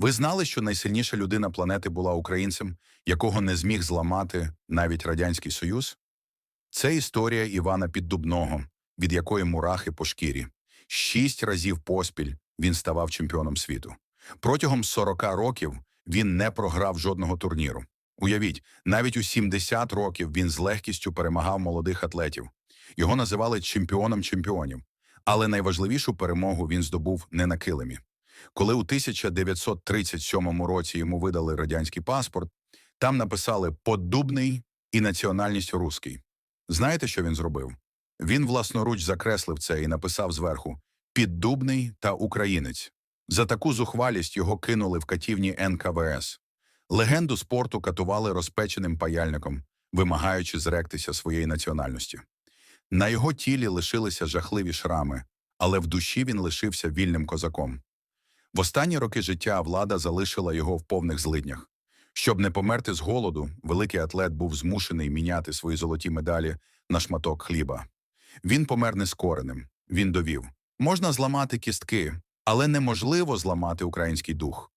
Ви знали, що найсильніша людина планети була українцем, якого не зміг зламати навіть Радянський Союз? Це історія Івана Піддубного, від якої мурахи по шкірі. Шість разів поспіль він ставав чемпіоном світу. Протягом 40 років він не програв жодного турніру. Уявіть, навіть у 70 років він з легкістю перемагав молодих атлетів. Його називали чемпіоном чемпіонів. Але найважливішу перемогу він здобув не на килимі. Коли у 1937 році йому видали радянський паспорт, там написали «Поддубний» і національність руський. Знаєте, що він зробив? Він власноруч закреслив це і написав зверху «Піддубний та українець». За таку зухвалість його кинули в катівні НКВС. Легенду спорту катували розпеченим паяльником, вимагаючи зректися своєї національності. На його тілі лишилися жахливі шрами, але в душі він лишився вільним козаком. В останні роки життя влада залишила його в повних злиднях. Щоб не померти з голоду, великий атлет був змушений міняти свої золоті медалі на шматок хліба. Він помер нескореним. Він довів: можна зламати кістки, але неможливо зламати український дух.